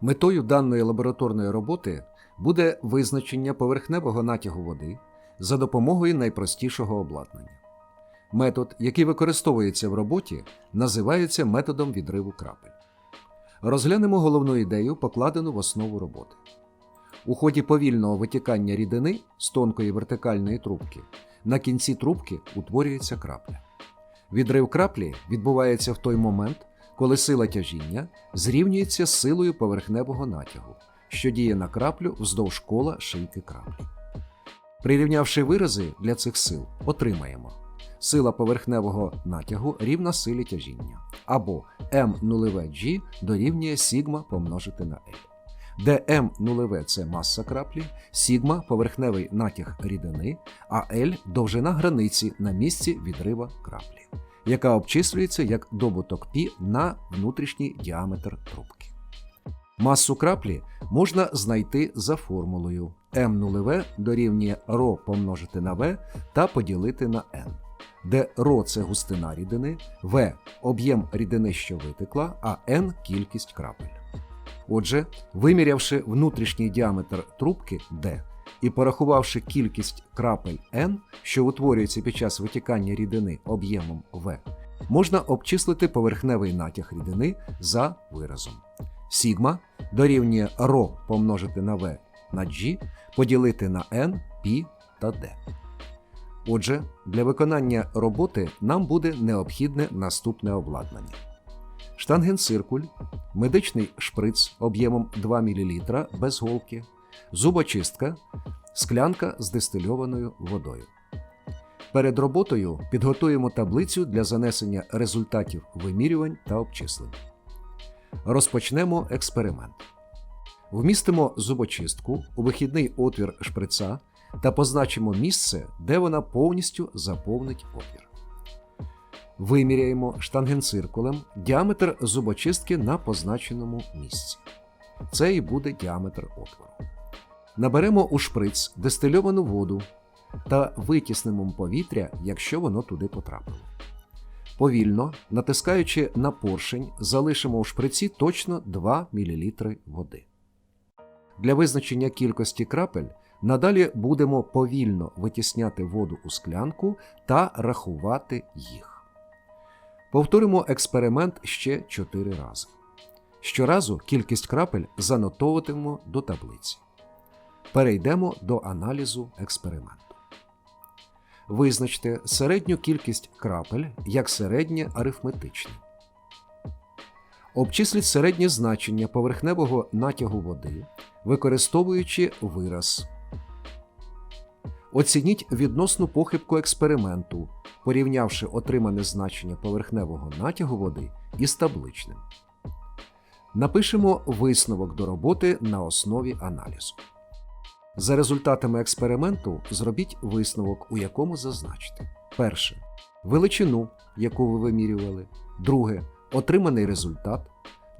Метою даної лабораторної роботи буде визначення поверхневого натягу води за допомогою найпростішого обладнання. Метод, який використовується в роботі, називається методом відриву крапель. Розглянемо головну ідею, покладену в основу роботи. У ході повільного витікання рідини з тонкої вертикальної трубки на кінці трубки утворюється крапля. Відрив краплі відбувається в той момент, коли сила тяжіння зрівнюється з силою поверхневого натягу, що діє на краплю вздовж кола шийки краплі. Прирівнявши вирази для цих сил, отримаємо. Сила поверхневого натягу рівна силі тяжіння, або М0G дорівнює сігма помножити на L, де М0 це маса краплі, сігма поверхневий натяг рідини, а L довжина границі на місці відрива краплі, яка обчислюється як добуток π на внутрішній діаметр трубки. Масу краплі можна знайти за формулою М0В дорівнює ρ помножити на В та поділити на N, де ρ – це густина рідини, В об'єм рідини, що витекла, а N кількість крапель. Отже, вимірявши внутрішній діаметр трубки D і порахувавши кількість крапель N, що утворюється під час витікання рідини об'ємом В, можна обчислити поверхневий натяг рідини за виразом. Сігма дорівнює ρ помножити на В на G поділити на N, π та D. Отже, для виконання роботи нам буде необхідне наступне обладнання: штангенциркуль, медичний шприц об'ємом 2 мл без голки, зубочистка, склянка з дистильованою водою. Перед роботою підготуємо таблицю для занесення результатів вимірювань та обчислень. Розпочнемо експеримент. Вмістимо зубочистку у вихідний отвір шприца та позначимо місце, де вона повністю заповнить отвір. Виміряємо штангенциркулем діаметр зубочистки на позначеному місці. Це і буде діаметр отвору. Наберемо у шприц дистильовану воду та витіснемо повітря, якщо воно туди потрапило. Повільно, натискаючи на поршень, залишимо у шприці точно 2 мл води. Для визначення кількості крапель надалі будемо повільно витісняти воду у склянку та рахувати їх. Повторимо експеримент ще 4 рази. Щоразу кількість крапель занотовуватимемо до таблиці. Перейдемо до аналізу експерименту. Визначте середню кількість крапель як середнє арифметичне. Обчисліть середнє значення поверхневого натягу води, використовуючи вираз. Оцініть відносну похибку експерименту, порівнявши отримане значення поверхневого натягу води із табличним. Напишемо висновок до роботи на основі аналізу. За результатами експерименту зробіть висновок, у якому зазначите: перше. Величину, яку ви вимірювали, друге. Отриманий результат,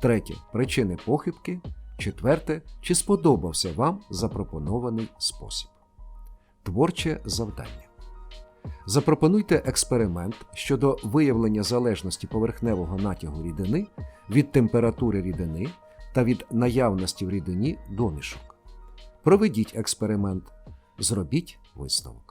третє. Причини похибки, четверте, чи сподобався вам запропонований спосіб. Творче завдання. Запропонуйте експеримент щодо виявлення залежності поверхневого натягу рідини від температури рідини та від наявності в рідині домішок. Проведіть експеримент, зробіть висновок.